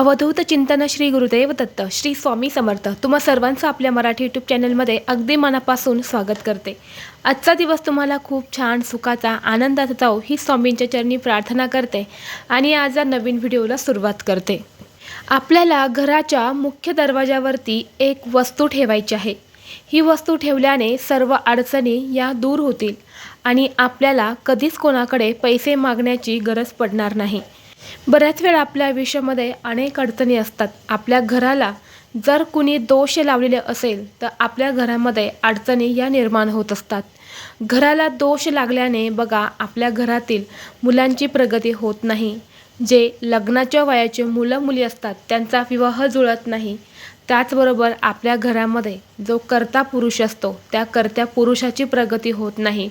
अवधूत चिंतन श्री गुरुदेव दत्त श्री स्वामी समर्थ. तुम्हा सर्वांचं आपल्या मराठी यूट्यूब चॅनलमध्ये अगदी मनापासून स्वागत करते. आजचा दिवस तुम्हाला खूप छान सुखाचा आनंदाचा जाऊ ही स्वामींच्या चरणी प्रार्थना करते आणि आज या नवीन व्हिडिओला सुरुवात करते. आपल्याला घराच्या मुख्य दरवाजावरती एक वस्तू ठेवायची आहे. ही वस्तू ठेवल्याने सर्व अडचणी या दूर होतील आणि आपल्याला कधीच कोणाकडे पैसे मागण्याची गरज पडणार नाही. बऱ्याच वेळा आपल्या आयुष्यामध्ये अनेक अडचणी असतात. आपल्या घराला जर कुणी दोष लावलेले असेल तर आपल्या घरामध्ये अडचणी या निर्माण होत असतात. घराला दोष लागल्याने बघा आपल्या घरातील मुलांची प्रगती होत नाही. जे लग्नाच्या वयाचे मुलं मुली असतात त्यांचा विवाह जुळत नाही. त्याचबरोबर आपल्या घरामध्ये जो कर्ता पुरुष असतो त्या कर्त्या पुरुषाची प्रगती होत नाही.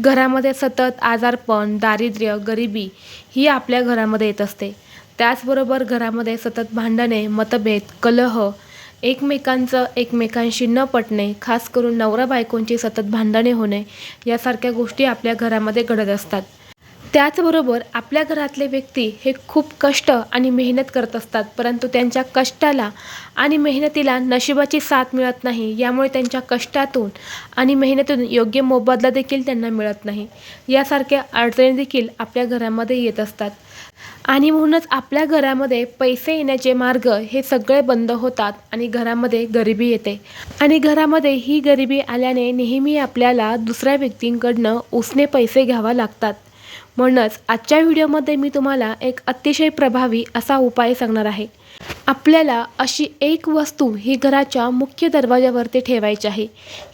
घरामध्ये सतत आजारपण दारिद्र्य गरिबी ही आपल्या घरामध्ये येत असते. त्याचबरोबर घरामध्ये सतत भांडणे मतभेद कलह एकमेकांचं एकमेकांशी न पटणे खास करून नवरा बायकोंची सतत भांडणे होणे यासारख्या गोष्टी आपल्या घरामध्ये घडत असतात. त्याचबरोबर आपल्या घरातले व्यक्ती हे खूप कष्ट आणि मेहनत करत असतात परंतु त्यांच्या कष्टाला आणि मेहनतीला नशिबाची साथ मिळत नाही यामुळे त्यांच्या कष्टातून आणि मेहनतीतून योग्य मोबदला देखील त्यांना मिळत नाही. यासारख्या अडचणी देखील आपल्या घरामध्ये येत असतात. आणि म्हणूनच आपल्या घरामध्ये पैसे येण्याचे मार्ग हे सगळे बंद होतात आणि घरामध्ये गरिबी येते. आणि घरामध्ये ही गरिबी आल्याने नेहमी आपल्याला दुसऱ्या व्यक्तींकडनं उसने पैसे घ्यावा लागतात. म्हणूनच आजच्या व्हिडिओमध्ये मी तुम्हाला एक अतिशय प्रभावी असा उपाय सांगणार आहे. आपल्याला अशी एक वस्तू ही घराच्या मुख्य दरवाजावरती ठेवायची आहे.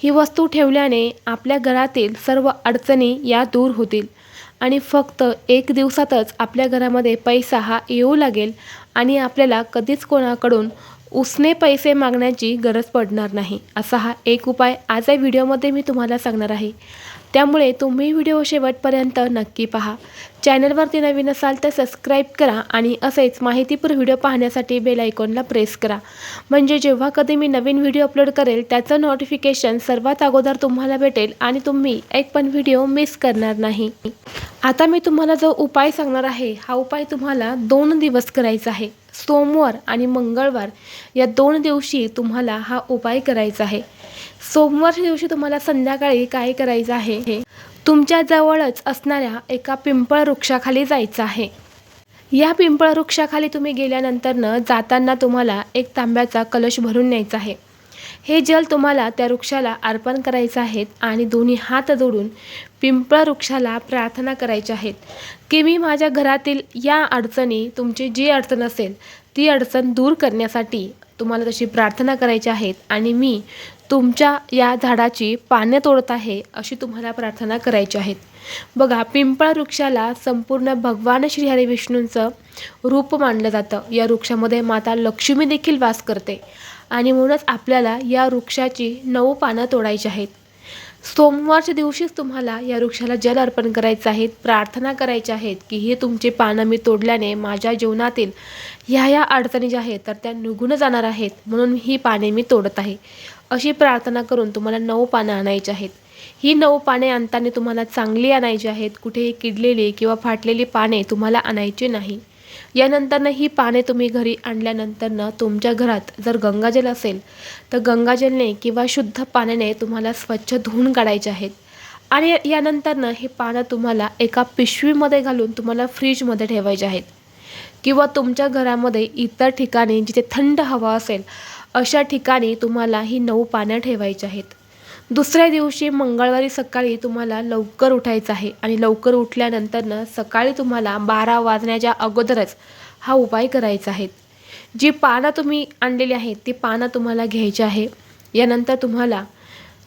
ही वस्तू ठेवल्याने आपल्या घरातील सर्व अडचणी या दूर होतील आणि फक्त एक दिवसातच आपल्या घरामध्ये पैसा हा येऊ लागेल आणि आपल्याला कधीच कोणाकडून उसने पैसे मागण्याची गरज पडणार नाही. असा हा एक उपाय आज या व्हिडिओमध्ये मी तुम्हाला सांगणार आहे. त्यामुळे तुम्ही व्हिडिओ शेवटपर्यंत नक्की पहा. चॅनलवरती नवीन असाल तर सबस्क्राईब करा आणि असेच माहितीपूर व्हिडिओ पाहण्यासाठी बेल आयकॉनला प्रेस करा. म्हणजे जेव्हा कधी मी नवीन व्हिडिओ अपलोड करेल त्याचं नोटिफिकेशन सर्वात अगोदर तुम्हाला भेटेल आणि तुम्ही एक पण व्हिडिओ मिस करणार नाही. आता मी तुम्हाला जो उपाय सांगणार आहे हा उपाय तुम्हाला दोन दिवस करायचा आहे. सोमवार आणि मंगळवार या दोन दिवशी तुम्हाला हा उपाय करायचा आहे. सोमवारच्या दिवशी तुम्हाला संध्याकाळी काय करायचं आहे हे तुमच्या जवळच असणाऱ्या एका पिंपळ वृक्षाखाली जायचं आहे. या पिंपळ वृक्षाखाली तुम्ही गेल्यानंतरनं जाताना तुम्हाला एक तांब्याचा कलश भरून न्यायचा आहे. हे जल तुम्हाला त्या वृक्षाला अर्पण करायचं आहेत आणि दोन्ही हात जोडून पिंपळ वृक्षाला प्रार्थना करायच्या आहेत. की मी माझ्या घरातील या अडचणी तुमची जी अडचण असेल ती अडचण दूर करण्यासाठी तुम्हाला तशी प्रार्थना करायची आहेत आणि मी तुमच्या या झाडाची पाने तोडत आहे अशी तुम्हाला प्रार्थना करायची आहेत. बघा पिंपळ वृक्षाला संपूर्ण भगवान श्रीहरी विष्णूंचं रूप मानलं जातं. या वृक्षामध्ये माता लक्ष्मी देखील वास करते. आणि म्हणूनच आपल्याला या वृक्षाची नऊ पानं तोडायची आहेत. सोमवारच्या दिवशीच तुम्हाला या वृक्षाला जल अर्पण करायचं आहे प्रार्थना करायच्या आहेत की हे तुमचे पानं मी तोडल्याने माझ्या जीवनातील ह्या ह्या अडचणी ज्या आहेत तर त्या निघून जाणार आहेत म्हणून ही पाने मी तोडत आहे. अशी प्रार्थना करून तुम्हाला नऊ पानं आणायची आहेत. ही नऊ पाने आणताना तुम्हाला चांगली आणायची आहेत कुठेही किडलेली किंवा फाटलेली पाने तुम्हाला आणायची नाही. यानंतरनं ही पाने तुम्ही घरी आणल्यानंतरनं तुमच्या घरात जर गंगाजल असेल तर गंगाजलने किंवा शुद्ध पाण्याने तुम्हाला स्वच्छ धुवून काढायचे आहेत. आणि यानंतरनं ही पानं तुम्हाला एका पिशवीमध्ये घालून तुम्हाला फ्रीजमध्ये ठेवायचे आहेत. किंवा तुमच्या घरामध्ये इतर ठिकाणी जिथे थंड हवा असेल अशा ठिकाणी तुम्हाला ही नऊ पानं ठेवायची आहेत. दुसऱ्या दिवशी मंगळवारी सकाळी तुम्हाला लवकर उठायचं आहे आणि लवकर उठल्यानंतरनं सकाळी तुम्हाला बारा वाजण्याच्या अगोदरच हा उपाय करायचा आहे. जी पानं तुम्ही आणलेली आहेत ती पानं तुम्हाला घ्यायची आहे. यानंतर तुम्हाला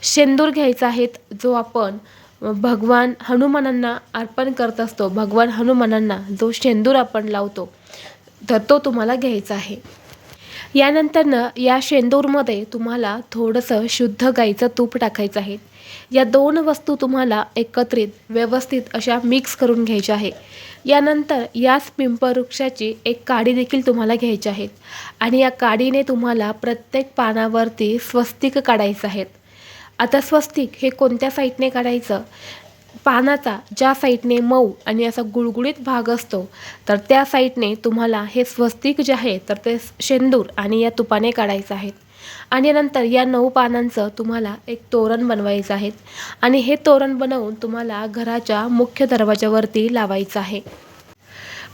शेंदूर घ्यायचा आहेत जो आपण भगवान हनुमानांना अर्पण करत असतो. भगवान हनुमानांना जो शेंदूर आपण लावतो तर तो तुम्हाला घ्यायचा आहे. यानंतरनं या शेंदूरमध्ये तुम्हाला थोडंसं शुद्ध गाईचं तूप टाकायचं आहे. या दोन वस्तू तुम्हाला एकत्रित व्यवस्थित अशा मिक्स करून घ्यायच्या आहे. यानंतर याच पिंपवृक्षाची एक काडी देखील तुम्हाला घ्यायची आहेत आणि या काडीने तुम्हाला प्रत्येक पानावरती स्वस्तिक काढायचं आहेत आता स्वस्तिक हे कोणत्या साईडने काढायचं? पानाचा ज्या साईडने मऊ आणि असा गुळगुळीत भाग असतो तर त्या साईडने तुम्हाला हे स्वस्तिक जे आहे तर ते शेंदूर आणि या तुपाने काढायचं आहेत आणि नंतर या नऊ पानांचं तुम्हाला एक तोरण बनवायचं आहे आणि हे तोरण बनवून तुम्हाला घराच्या मुख्य दरवाजावरती लावायचं आहे.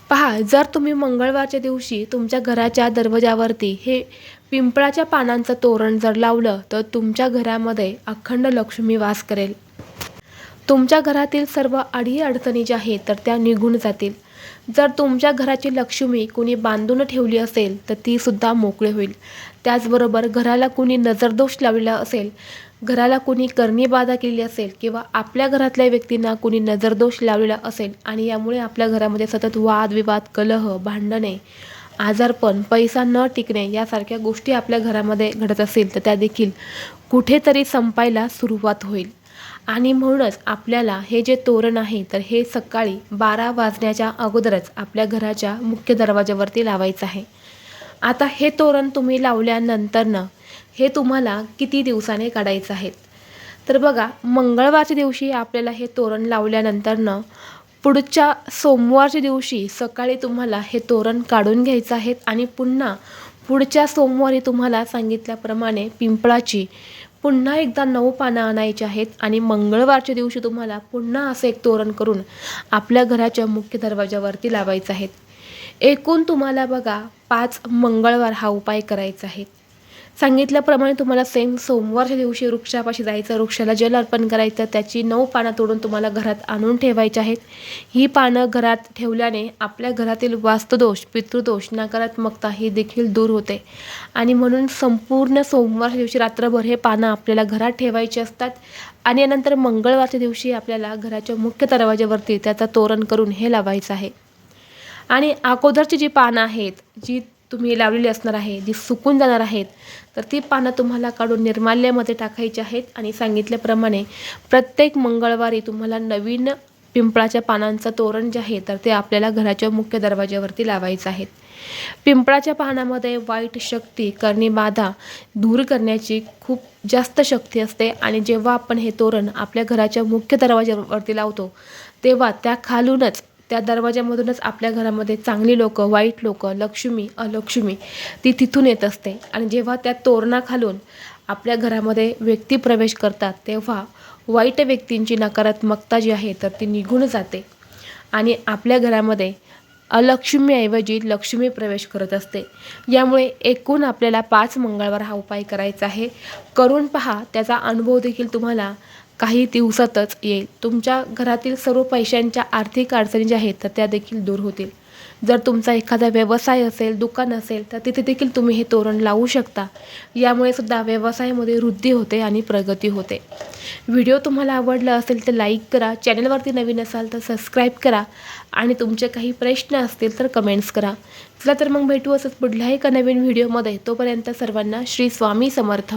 पहा जर तुम्ही मंगळवारच्या दिवशी तुमच्या घराच्या दरवाजावरती हे पिंपळाच्या पानांचं तोरण जर लावलं तर तुमच्या घरामध्ये अखंड लक्ष्मी वास करेल. तुमच्या घरातील सर्व अडी अडचणी ज्या आहेत तर त्या निघून जातील. जर तुमच्या घराची लक्ष्मी कुणी बांधून ठेवली असेल तर ती सुद्धा मोकळी होईल. त्याचबरोबर घराला कुणी नजरदोष लावलेला असेल घराला कुणी करणी बाधा केली असेल किंवा आपल्या घरातल्या व्यक्तींना कुणी नजरदोष लावलेला असेल आणि यामुळे आपल्या घरामध्ये सतत वादविवाद कलह भांडणे आजारपण पैसा न टिकणे यासारख्या गोष्टी आपल्या घरामध्ये घडत असेल तर त्या देखील कुठेतरी संपायला सुरुवात होईल. आणि म्हणूनच आपल्याला हे जे तोरण आहे तर हे सकाळी बारा वाजण्याच्या अगोदरच आपल्या घराच्या मुख्य दरवाजावरती लावायचं आहे. आता हे तोरण तुम्ही लावल्यानंतरनं हे तुम्हाला किती दिवसाने काढायचं आहे? तर बघा मंगळवारच्या दिवशी आपल्याला हे तोरण लावल्यानंतरनं पुढच्या सोमवारच्या दिवशी सकाळी तुम्हाला हे तोरण काढून घ्यायचं आहे आणि पुन्हा पुढच्या सोमवारी तुम्हाला सांगितल्याप्रमाणे पिंपळाची पुन्हा एकदा नऊ पानं आणायची आहेत आणि मंगळवारच्या दिवशी तुम्हाला पुन्हा असं एक तोरण करून आपल्या घराच्या मुख्य दरवाजावरती लावायचं आहेत. एकूण तुम्हाला बघा पाच मंगळवार हा उपाय करायचा आहे. सांगितल्याप्रमाणे तुम्हाला सेम सोमवारच्या दिवशी वृक्षापाशी जायचं वृक्षाला जल अर्पण करायचं त्याची नऊ पानं तोडून तुम्हाला घरात आणून ठेवायची आहेत. ही पानं घरात ठेवल्याने आपल्या घरातील वास्तुदोष पितृदोष नकारात्मकता ही देखील दूर होते. आणि म्हणून संपूर्ण सोमवारच्या दिवशी रात्रभर हे पानं आपल्याला घरात ठेवायची असतात. आणि नंतर मंगळवारच्या दिवशी आपल्याला घराच्या मुख्य दरवाज्यावरती त्याचा तोरण करून हे लावायचं आहे. आणि अगोदरची जी पानं आहेत जी तुम्ही लावलेली असणार आहे जी सुकून जाणार आहेत तर ती पानं तुम्हाला काढून निर्माल्यामध्ये टाकायची आहेत आणि सांगितल्याप्रमाणे प्रत्येक मंगळवारी तुम्हाला नवीन पिंपळाच्या पानांचं तोरण जे आहे तर ते आपल्याला घराच्या मुख्य दरवाज्यावरती लावायचं आहे. पिंपळाच्या पानामध्ये वाईट शक्ती करणी बाधा दूर करण्याची खूप जास्त शक्ती असते आणि जेव्हा आपण हे तोरण आपल्या घराच्या मुख्य दरवाज्यावरती लावतो तेव्हा त्या खालूनच त्या दरवाज्यामधूनच आपल्या घरामध्ये चांगली लोक वाईट लोक लक्ष्मी अलक्ष्मी ती तिथून येत असते. आणि जेव्हा त्या तोरणाखालून आपल्या घरामध्ये व्यक्ती प्रवेश करतात तेव्हा वाईट व्यक्तींची नकारात्मकता जी आहे तर ती निघून जाते. आणि आपल्या घरामध्ये अलक्ष्मीऐवजी लक्ष्मी प्रवेश करत असते. यामुळे एकूण आपल्याला पाच मंगळवार हा उपाय करायचा आहे. करून पहा त्याचा अनुभव देखील तुम्हाला काही दिवसातच येईल. तुमच्या घरातील सर्व पैशांच्या आर्थिक अडचणी ज्या आहेत तर त्या देखील दूर होतील. जर तुमचा एखादा व्यवसाय असेल दुकान असेल तर तिथे देखील तुम्ही हे तोरण लावू शकता. यामुळे सुद्धा व्यवसायामध्ये वृद्धी होते आणि प्रगती होते. व्हिडिओ तुम्हाला आवडला असेल तर लाईक करा. चॅनलवरती नवीन असाल तर सबस्क्राईब करा. आणि तुमचे काही प्रश्न असतील तर कमेंट्स करा. चला तर मग भेटू असंच पुढल्या एका नवीन व्हिडिओमध्ये. तोपर्यंत सर्वांना श्री स्वामी समर्थ.